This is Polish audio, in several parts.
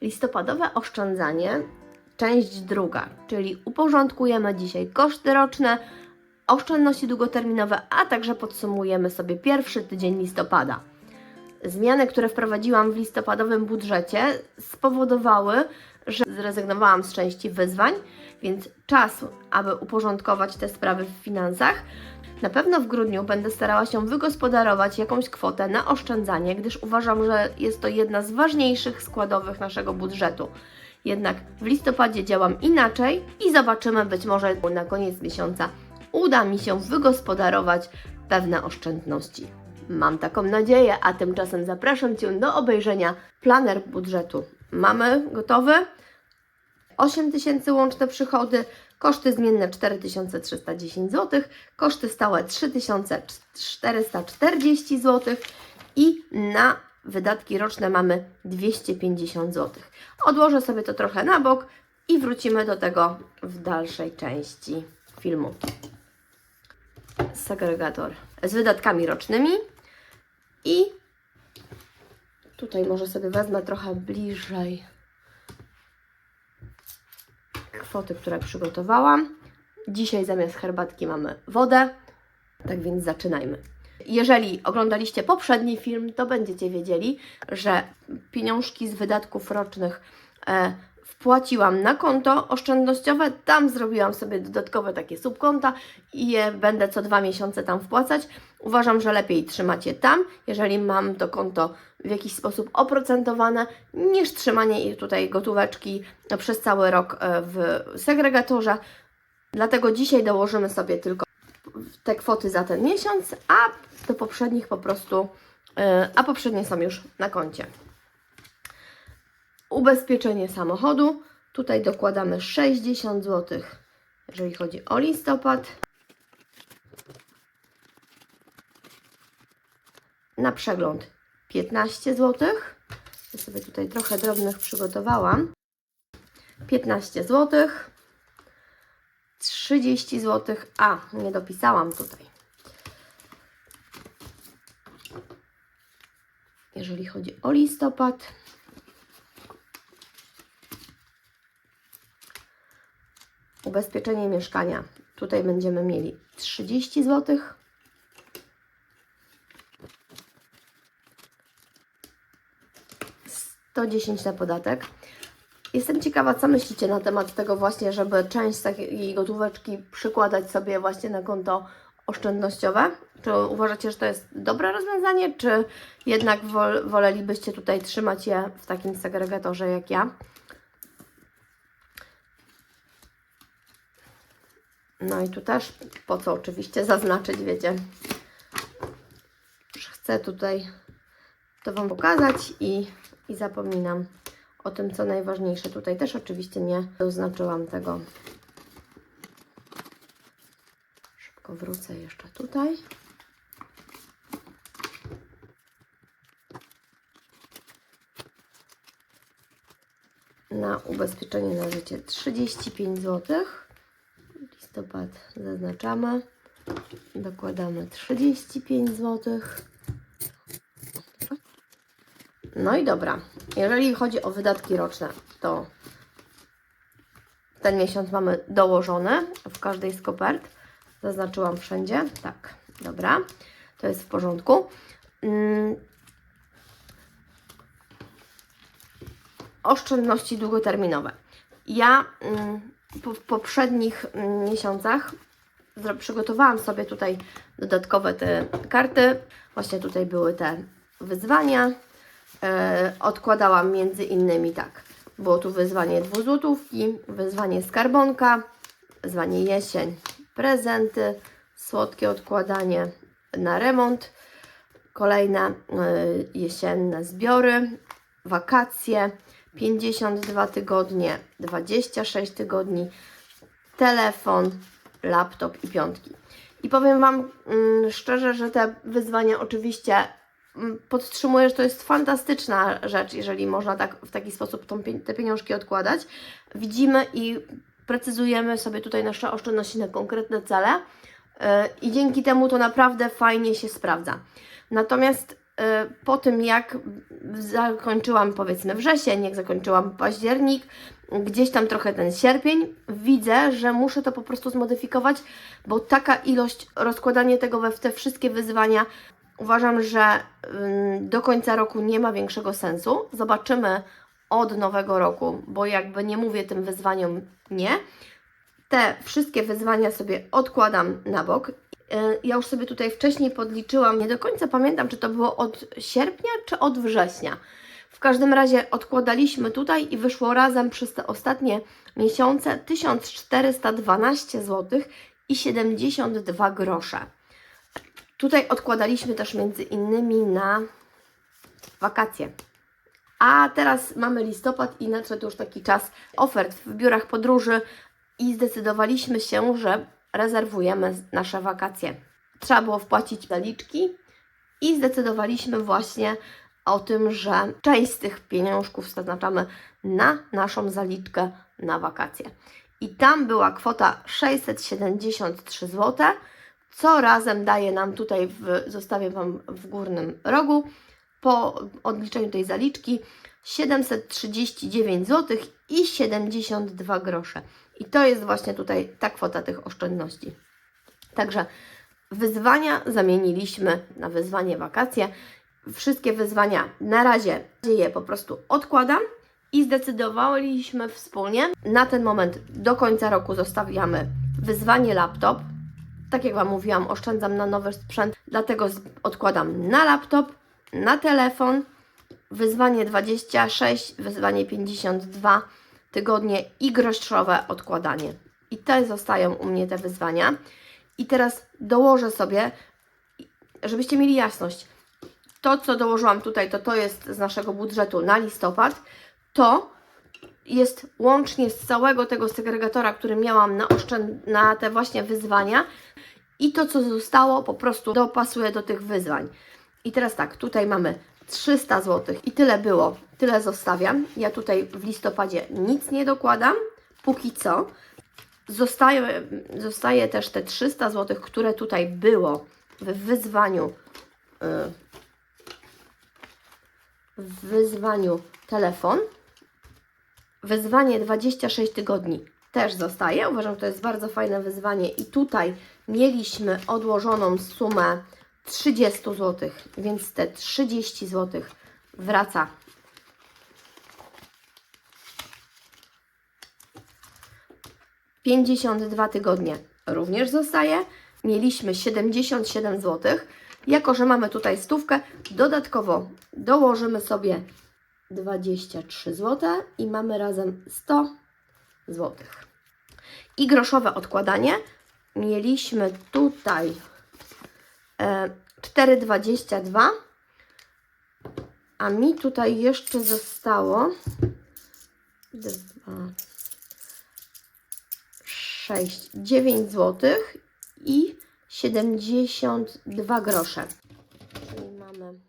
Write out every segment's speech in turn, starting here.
Listopadowe oszczędzanie, część druga, czyli uporządkujemy dzisiaj koszty roczne, oszczędności długoterminowe, a także podsumujemy sobie pierwszy tydzień listopada. Zmiany, które wprowadziłam w listopadowym budżecie, spowodowały, że zrezygnowałam z części wyzwań, więc czas, aby uporządkować te sprawy w finansach. Na pewno w grudniu będę starała się wygospodarować jakąś kwotę na oszczędzanie, gdyż uważam, że jest to jedna z ważniejszych składowych naszego budżetu. Jednak w listopadzie działam inaczej i zobaczymy, być może na koniec miesiąca uda mi się wygospodarować pewne oszczędności. Mam taką nadzieję, a tymczasem zapraszam Cię do obejrzenia planer budżetu. Mamy gotowy? 8 tysięcy łączne przychody, koszty zmienne 4310 zł, koszty stałe 3440 zł i na wydatki roczne mamy 250 zł. Odłożę sobie to trochę na bok i wrócimy do tego w dalszej części filmu. Segregator z wydatkami rocznymi i tutaj może sobie wezmę trochę bliżej kwoty, które przygotowałam. Dzisiaj zamiast herbatki mamy wodę, tak więc zaczynajmy. Jeżeli oglądaliście poprzedni film, to będziecie wiedzieli, że pieniążki z wydatków rocznych e, wpłaciłam na konto oszczędnościowe. Tam zrobiłam sobie dodatkowe takie subkonta i je będę co dwa miesiące tam wpłacać. Uważam, że lepiej trzymać je tam, jeżeli mam to konto w jakiś sposób oprocentowane, niż trzymanie tutaj gotóweczki przez cały rok e, w segregatorze. Dlatego dzisiaj dołożymy sobie tylko te kwoty za ten miesiąc, a do poprzednich po prostu, e, a poprzednie są już na koncie. Ubezpieczenie samochodu. Tutaj dokładamy 60 zł, jeżeli chodzi o listopad. Na przegląd 15 zł. Ja sobie tutaj trochę drobnych przygotowałam. 15 zł. 30 zł. A, nie dopisałam tutaj. Jeżeli chodzi o listopad. Ubezpieczenie mieszkania. Tutaj będziemy mieli 30 złotych. 110 na podatek. Jestem ciekawa, co myślicie na temat tego właśnie, żeby część takiej gotóweczki przykładać sobie właśnie na konto oszczędnościowe. Czy uważacie, że to jest dobre rozwiązanie, czy jednak wol, wolelibyście tutaj trzymać je w takim segregatorze jak ja? No i tu też po co oczywiście zaznaczyć, wiecie. Już chcę tutaj to Wam pokazać i i zapominam o tym, co najważniejsze. Tutaj też oczywiście nie oznaczyłam tego. Szybko wrócę jeszcze tutaj. Na ubezpieczenie na życie 35 zł. Listopad zaznaczamy. Dokładamy 35 zł. No i dobra. Jeżeli chodzi o wydatki roczne, to ten miesiąc mamy dołożone w każdej z kopert. Zaznaczyłam wszędzie. Tak, dobra. To jest w porządku. Mm. Oszczędności długoterminowe. Ja mm, w poprzednich mm, miesiącach przygotowałam sobie tutaj dodatkowe te karty. Właśnie tutaj były te wyzwania. E, odkładałam między innymi tak. Było tu wyzwanie dwuzłotówki, wyzwanie skarbonka, wyzwanie jesień, prezenty, słodkie odkładanie na remont, kolejne e, jesienne zbiory, wakacje, 52 tygodnie, 26 tygodni, telefon, laptop i piątki. I powiem Wam mm, szczerze, że te wyzwania oczywiście podtrzymuję, że to jest fantastyczna rzecz, jeżeli można tak, w taki sposób tą, te pieniążki odkładać. Widzimy i precyzujemy sobie tutaj nasze oszczędności na konkretne cele yy, i dzięki temu to naprawdę fajnie się sprawdza. Natomiast po tym jak zakończyłam powiedzmy wrzesień, jak zakończyłam październik, gdzieś tam trochę ten sierpień, widzę, że muszę to po prostu zmodyfikować, bo taka ilość, rozkładanie tego we w te wszystkie wyzwania, uważam, że do końca roku nie ma większego sensu. Zobaczymy od nowego roku, bo jakby nie mówię tym wyzwaniom nie. Te wszystkie wyzwania sobie odkładam na bok. Yy, Ja już sobie tutaj wcześniej podliczyłam, nie do końca pamiętam, czy to było od sierpnia, czy od września. W każdym razie odkładaliśmy tutaj i wyszło razem przez te ostatnie miesiące 1412 zł i 72 grosze. Tutaj odkładaliśmy też między innymi na wakacje. A teraz mamy listopad i nadszedł już taki czas ofert w biurach podróży i zdecydowaliśmy się, że rezerwujemy nasze wakacje. Trzeba było wpłacić zaliczki i zdecydowaliśmy właśnie o tym, że część z tych pieniążków zaznaczamy na naszą zaliczkę na wakacje. I tam była kwota 673 zł, co razem daje nam tutaj, w, zostawię Wam w górnym rogu, po odliczeniu tej zaliczki 739 zł i 72 grosze. I to jest właśnie tutaj ta kwota tych oszczędności. Także wyzwania zamieniliśmy na wyzwanie wakacje. Wszystkie wyzwania na razie je po prostu odkładam i zdecydowaliśmy wspólnie na ten moment do końca roku zostawiamy wyzwanie laptop. Tak jak Wam mówiłam, oszczędzam na nowy sprzęt, dlatego odkładam na laptop, na telefon, wyzwanie 26, wyzwanie 52 tygodnie i groszowe odkładanie. I te zostają u mnie te wyzwania. I teraz dołożę sobie, żebyście mieli jasność, to co dołożyłam tutaj, to to jest z naszego budżetu na listopad, to jest łącznie z całego tego segregatora, który miałam na, oszczęd- na te właśnie wyzwania i to co zostało po prostu dopasuję do tych wyzwań. I teraz tak, tutaj mamy 300 zł i tyle było, tyle zostawiam. Ja tutaj w listopadzie nic nie dokładam, póki co. Zostaje, zostaje też te 300 zł, które tutaj było w wyzwaniu y, w wyzwaniu telefon. Wyzwanie 26 tygodni też zostaje. Uważam, że to jest bardzo fajne wyzwanie i tutaj mieliśmy odłożoną sumę 30 zł, więc te 30 zł wraca. Pięćdziesiąt dwa tygodnie również zostaje. Mieliśmy 77 zł. Jako, że mamy tutaj stówkę, dodatkowo dołożymy sobie 23 zł i mamy razem 100 zł. I groszowe odkładanie. Mieliśmy tutaj e, 4,22 a mi tutaj jeszcze zostało 2, 6, 9 zł i 72 grosze. Czyli mamy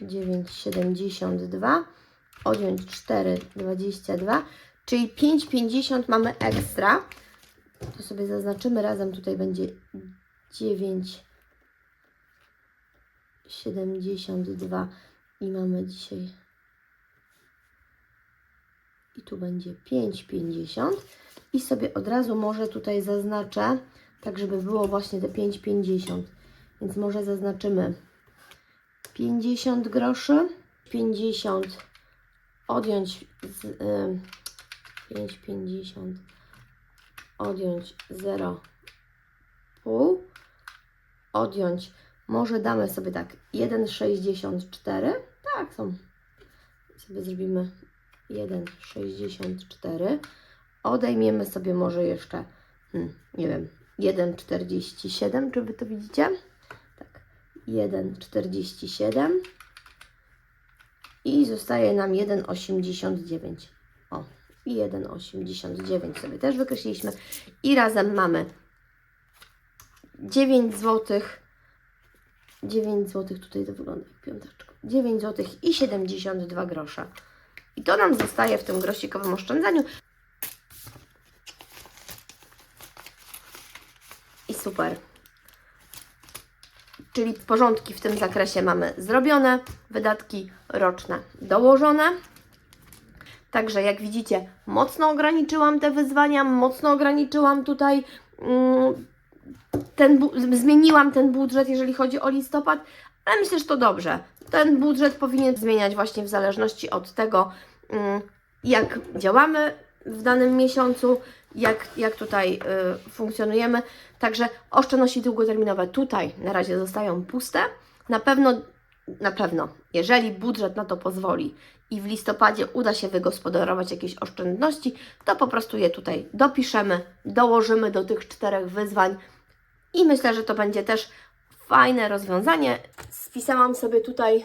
9,72 odjąć 4,22 czyli 5,50 mamy ekstra. To sobie zaznaczymy razem. Tutaj będzie 9,72 i mamy dzisiaj i tu będzie 5,50 i sobie od razu może tutaj zaznaczę, tak żeby było właśnie te 5,50 więc może zaznaczymy 50 groszy 50 odjąć z, y, 5,50 odjąć 0,5 odjąć. Może damy sobie tak 1,64 tak są. Sobie zrobimy 1,64 odejmiemy sobie może jeszcze hmm, nie wiem 1,47 czy Wy to widzicie? tak 1,47 i zostaje nam 1,89 o i 1,89 sobie też wykreśliliśmy. I razem mamy 9 zł 9 zł tutaj to wygląda jak piąteczko 9 zł i 72 grosze. I to nam zostaje w tym grosikowym oszczędzaniu i super. Czyli porządki w tym zakresie mamy zrobione, wydatki roczne dołożone. Także jak widzicie, mocno ograniczyłam te wyzwania, mocno ograniczyłam tutaj, mm, ten, zmieniłam ten budżet, jeżeli chodzi o listopad, ale myślę, że to dobrze. Ten budżet powinien zmieniać właśnie w zależności od tego, mm, jak działamy w danym miesiącu, jak, jak tutaj y, funkcjonujemy. Także oszczędności długoterminowe tutaj na razie zostają puste. Na pewno, na pewno, jeżeli budżet na to pozwoli i w listopadzie uda się wygospodarować jakieś oszczędności, to po prostu je tutaj dopiszemy, dołożymy do tych czterech wyzwań i myślę, że to będzie też fajne rozwiązanie. Spisałam sobie tutaj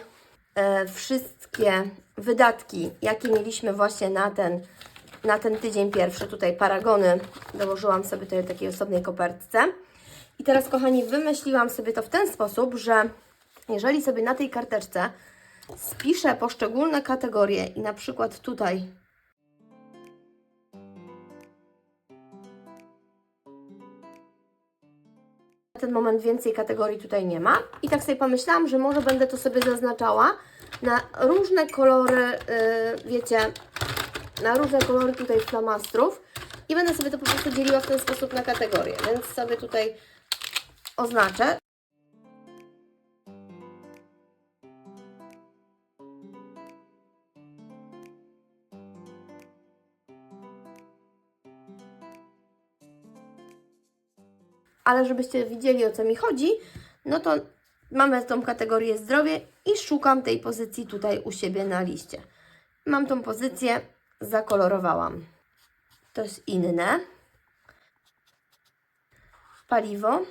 e, wszystkie wydatki, jakie mieliśmy właśnie na ten, na ten tydzień pierwszy. Tutaj paragony dołożyłam sobie tutaj w takiej osobnej kopertce. I teraz, kochani, wymyśliłam sobie to w ten sposób, że jeżeli sobie na tej karteczce spiszę poszczególne kategorie i na przykład tutaj na ten moment więcej kategorii tutaj nie ma. I tak sobie pomyślałam, że może będę to sobie zaznaczała na różne kolory, yy, wiecie, na różne kolory tutaj flamastrów i będę sobie to po prostu dzieliła w ten sposób na kategorie. Więc sobie tutaj oznaczę. Ale żebyście widzieli o co mi chodzi, no to mamy tą kategorię zdrowie i szukam tej pozycji tutaj u siebie na liście. Mam tą pozycję, zakolorowałam. To jest inne. Paliwo.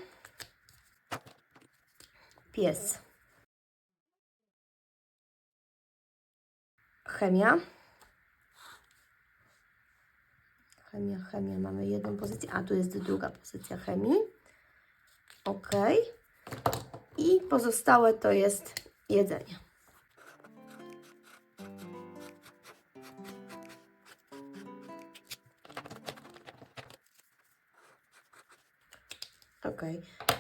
Pies. Chemia. Chemia, chemia. Mamy jedną pozycję, a tu jest druga pozycja chemii. OK. I pozostałe to jest jedzenie. OK.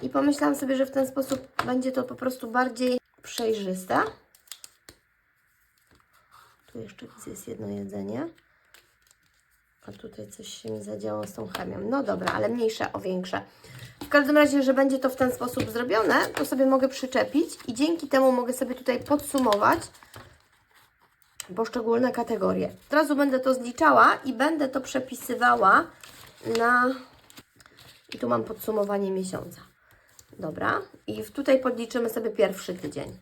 I pomyślałam sobie, że w ten sposób będzie to po prostu bardziej przejrzyste. Tu jeszcze jest jedno jedzenie. A tutaj coś się mi zadziało z tą chemią. No dobra, ale mniejsze o większe. W każdym razie, że będzie to w ten sposób zrobione, to sobie mogę przyczepić i dzięki temu mogę sobie tutaj podsumować poszczególne kategorie. Od razu będę to zliczała i będę to przepisywała na... I tu mam podsumowanie miesiąca. Dobra. I tutaj podliczymy sobie pierwszy tydzień.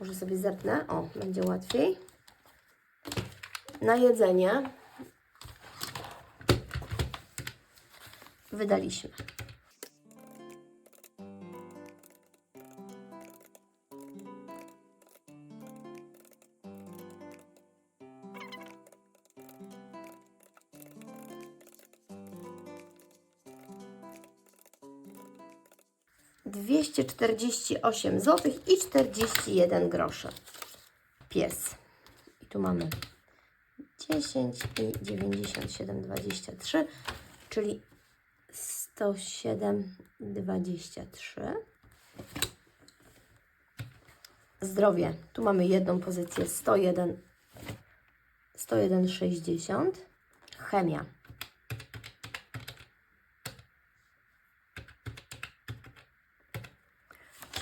Może sobie zepnę. O, będzie łatwiej. Na jedzenie wydaliśmy. Dwieście czterdzieści osiem złotych i czterdzieści jeden groszy. Pies. I tu mamy 10 i 97,23, czyli 107,23. Zdrowie. Tu mamy jedną pozycję 101, 101,60. Chemia.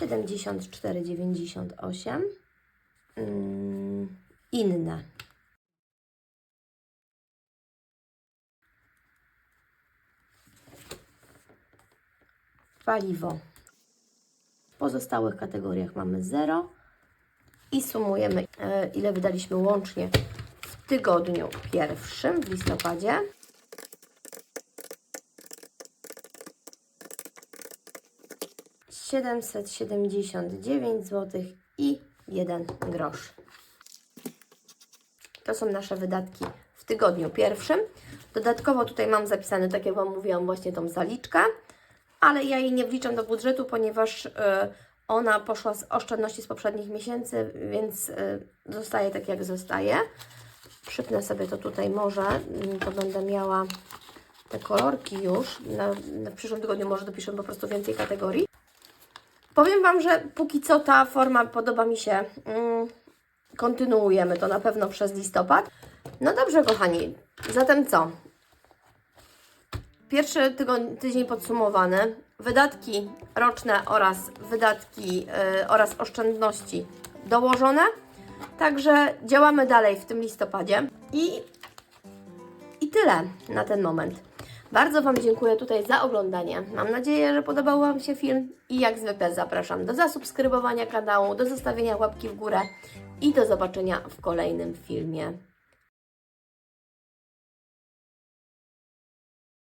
Siedemdziesiąt cztery dziewięćdziesiąt osiem. Mm, Inne. paliwo. W pozostałych kategoriach mamy 0 i sumujemy, e, ile wydaliśmy łącznie w tygodniu pierwszym, w listopadzie. Siedemset siedemdziesiąt dziewięć złotych i jeden grosz. To są nasze wydatki w tygodniu pierwszym. Dodatkowo tutaj mam zapisane, tak jak Wam mówiłam, właśnie tą zaliczkę, ale ja jej nie wliczam do budżetu, ponieważ y, ona poszła z oszczędności z poprzednich miesięcy, więc y, zostaje tak jak zostaje. Przypnę sobie to tutaj może, mm, to będę miała te kolorki już. Na, na przyszłym tygodniu może dopiszę po prostu więcej kategorii. Powiem Wam, że póki co ta forma podoba mi się. Mm, kontynuujemy to na pewno przez listopad. No dobrze, kochani. Zatem co? Pierwszy tydzień podsumowany. Wydatki roczne oraz wydatki yy, oraz oszczędności dołożone. Także działamy dalej w tym listopadzie. I, I tyle na ten moment. Bardzo Wam dziękuję tutaj za oglądanie. Mam nadzieję, że podobał Wam się film i jak zwykle zapraszam do zasubskrybowania kanału, do zostawienia łapki w górę i do zobaczenia w kolejnym filmie.